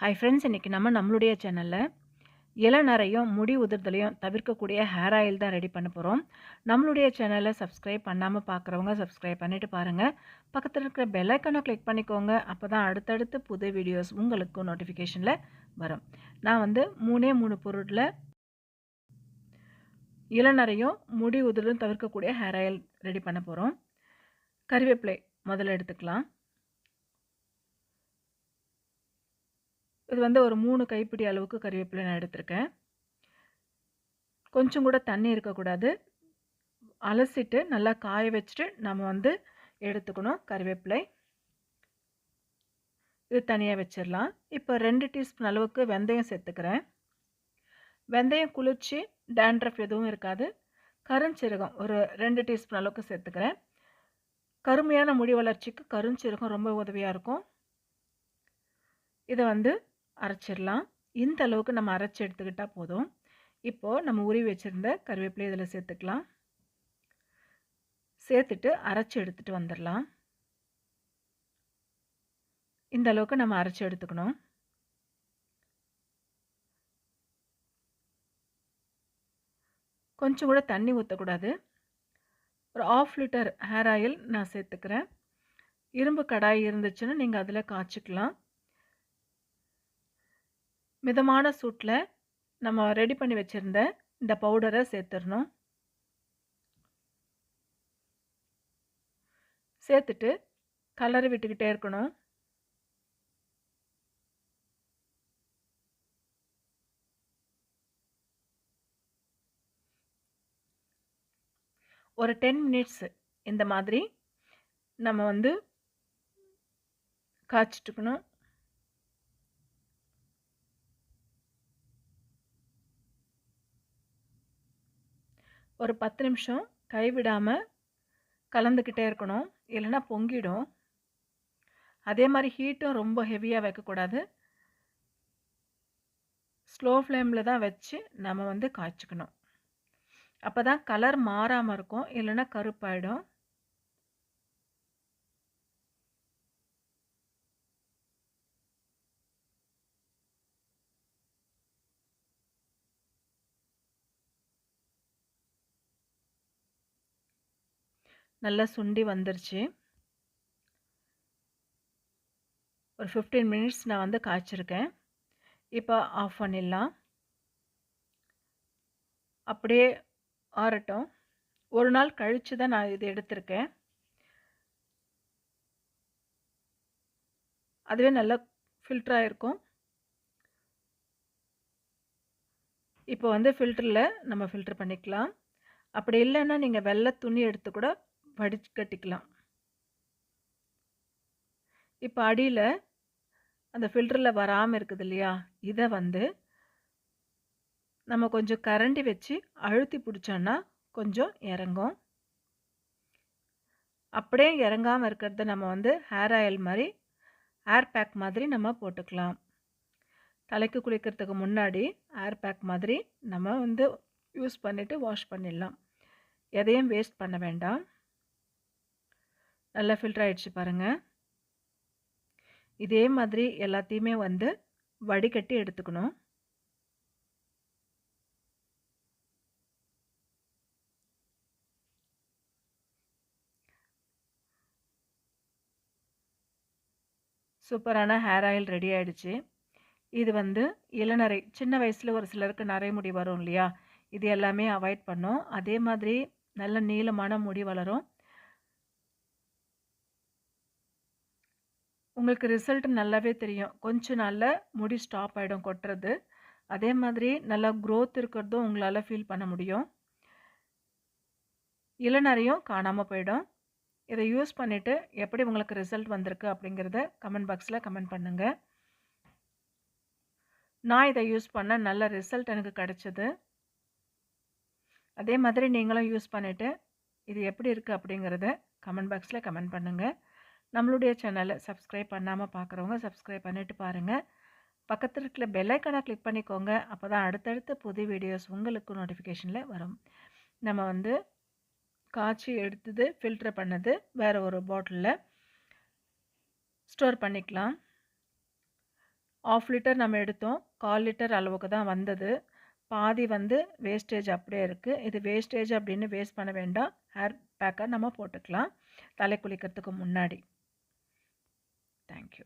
Hi friends இன்றைக்கி நம்ம நம்மளுடைய சேனலில் இளநரையும் முடி உதிர்தலையும் தவிர்க்கக்கூடிய ஹேர் ஆயில் தான் ரெடி பண்ண போகிறோம் நம்மளுடைய சேனலை சப்ஸ்கிரைப் பண்ணாமல் பார்க்குறவங்க சப்ஸ்கிரைப் பண்ணிவிட்டு பாருங்கள் பக்கத்தில் இருக்கிற பெல்லைக்கனை கிளிக் பண்ணிக்கோங்க. அப்போ தான் அடுத்தடுத்து புது வீடியோஸ் உங்களுக்கு நோட்டிஃபிகேஷனில் வரும். நான் வந்து மூணே மூணு பொருளில் இளநரையும் முடி உதிரும் தவிர்க்கக்கூடிய ஹேர் ஆயில் ரெடி பண்ண போகிறோம் கறிவேப்பிலை முதல்ல எடுத்துக்கலாம். இது வந்து ஒரு மூணு கைப்பிடி அளவுக்கு கறிவேப்பிலை நான் எடுத்திருக்கேன். கொஞ்சம் கூட தண்ணி இருக்கக்கூடாது. அலசிட்டு நல்லா காய வச்சுட்டு நம்ம வந்து எடுத்துக்கணும் கறிவேப்பிலை. இது தனியாக வச்சிடலாம். இப்போ ரெண்டு டீஸ்பூன் அளவுக்கு வெந்தயம் சேர்த்துக்கிறேன். வெந்தயம் குளிர்ச்சி டேண்ட்ரஃப் எதுவும் இருக்காது. கருஞ்சீரகம் ஒரு ரெண்டு டீஸ்பூன் அளவுக்கு சேர்த்துக்கிறேன். கருமையான முடி வளர்ச்சிக்கு கருஞ்சீரகம் ரொம்ப உதவியாக இருக்கும். இதை வந்து அரைச்சிடலாம் இந்த அளவுக்கு நம்ம அரைச்சி எடுத்துக்கிட்டால் போதும். இப்போது நம்ம உருவி வச்சுருந்த கருவேப்பிலை இதில் சேர்த்துக்கலாம். சேர்த்துட்டு அரைச்சி எடுத்துகிட்டு வந்துடலாம் இந்த அளவுக்கு நம்ம அரைச்சி எடுத்துக்கணும். கொஞ்சம் கூட தண்ணி ஊற்றக்கூடாது ஒரு ஆஃப் லிட்டர் ஹேர் ஆயில் நான் சேர்த்துக்கிறேன். இரும்பு கடாய் இருந்துச்சுன்னா நீங்கள் அதில் காய்ச்சிக்கலாம். மிதமான சூட்டில் நம்ம ரெடி பண்ணி வச்சுருந்த இந்த பவுடரை சேர்த்துடணும். சேர்த்துட்டு கலரை விட்டுக்கிட்டே இருக்கணும். ஒரு டென் மினிட்ஸ் இந்த மாதிரி நம்ம வந்து காய்ச்சிட்டுக்கணும். ஒரு பத்து நிமிஷம் கைவிடாமல் கலந்துக்கிட்டே இருக்கணும். இல்லைன்னா பொங்கிடும். அதே மாதிரி ஹீட்டும் ரொம்ப ஹெவியாக வைக்கக்கூடாது. ஸ்லோ ஃப்ளேமில் தான் வச்சு நம்ம வந்து காய்ச்சிக்கணும். அப்போ தான் கலர் மாறாமல் இருக்கும். இல்லைன்னா கருப்பாயிடும். நல்லா சுண்டி வந்துருச்சு. ஒரு ஃபிஃப்டீன் மினிட்ஸ் நான் வந்து காய்ச்சிருக்கேன். இப்போ ஆஃப் பண்ணிடலாம். அப்படியே ஆறட்டும். ஒரு நாள் கழித்து தான் நான் இது எடுத்திருக்கேன். அதுவே நல்லா ஃபில்டராக இருக்கும் இப்போ வந்து ஃபில்டரில் நம்ம ஃபில்ட்ரு பண்ணிக்கலாம். அப்படி இல்லைன்னா நீங்கள் வெள்ளை துணி எடுத்து கூட வடிச்சு கட்டிக்கலாம். இப்போ அடியில் அந்த ஃபில்டரில் வராமல் இருக்குது இல்லையா இதை வந்து நம்ம கொஞ்சம் கரண்டி வச்சு அழுத்தி பிடிச்சோன்னா கொஞ்சம் இறங்கும். அப்படியே இறங்காமல் இருக்கிறத நம்ம வந்து ஹேர் ஆயில் மாதிரி ஹேர் பேக் மாதிரி நம்ம போட்டுக்கலாம். தலைக்கு குளிக்கிறதுக்கு முன்னாடி ஹேர் பேக் மாதிரி நம்ம வந்து யூஸ் பண்ணிவிட்டு வாஷ் பண்ணிடலாம். எதையும் வேஸ்ட் பண்ண வேண்டாம். நல்லா ஃபில்டர் ஆகிடுச்சு பாருங்கள் இதே மாதிரி எல்லாத்தையுமே வந்து வடிகட்டி எடுத்துக்கணும். சூப்பரான ஹேர் ஆயில் ரெடி ஆகிடுச்சு இது வந்து இளநரை சின்ன வயசில் ஒரு சிலருக்கு நரை முடி வரும் இல்லையா? இது எல்லாமே அவாய்ட் பண்ணும். அதே மாதிரி நல்ல நீளமான முடி வளரும். உங்களுக்கு ரிசல்ட் நல்லாவே தெரியும். கொஞ்ச நாளில் முடி ஸ்டாப் ஆகிடும் கொட்டுறது. அதே மாதிரி நல்லா க்ரோத் இருக்கிறதும் உங்களால் ஃபீல் பண்ண முடியும். இளநறையும் காணாமல் போயிடும். இதை யூஸ் பண்ணிவிட்டு எப்படி உங்களுக்கு ரிசல்ட் வந்திருக்கு அப்படிங்கிறத கமெண்ட் பாக்ஸில் கமெண்ட் பண்ணுங்கள் நான் இதை யூஸ் பண்ண நல்ல ரிசல்ட் எனக்கு கிடச்சிது. அதே மாதிரி நீங்களும் யூஸ் பண்ணிவிட்டு இது எப்படி இருக்குது அப்படிங்கிறத கமெண்ட் பாக்ஸில் கமெண்ட் பண்ணுங்கள் நம்மளுடைய சேனலை சப்ஸ்கிரைப் பண்ணாமல் பார்க்குறவங்க சப்ஸ்கிரைப் பண்ணிவிட்டு பாருங்கள் பக்கத்தில் இருக்கிற பெல்லைக்கனை கிளிக் பண்ணிக்கோங்க. அப்போ தான் அடுத்தடுத்த புது வீடியோஸ் உங்களுக்கு நோட்டிஃபிகேஷனில் வரும். நம்ம வந்து காய்ச்சி எடுத்தது ஃபில்டர் பண்ணது வேறு ஒரு பாட்டிலில் ஸ்டோர் பண்ணிக்கலாம். ஆஃப் லிட்டர் நம்ம எடுத்தோம். கால் லிட்டர் அளவுக்கு தான் வந்தது. பாதி வந்து வேஸ்டேஜ் அப்படியே இருக்குது இது வேஸ்டேஜ் அப்படின்னு வேஸ்ட் பண்ண வேண்டாம். ஹேர் பேக்கை நம்ம போட்டுக்கலாம். தலை குளிக்கிறதுக்கு முன்னாடி. Thank you.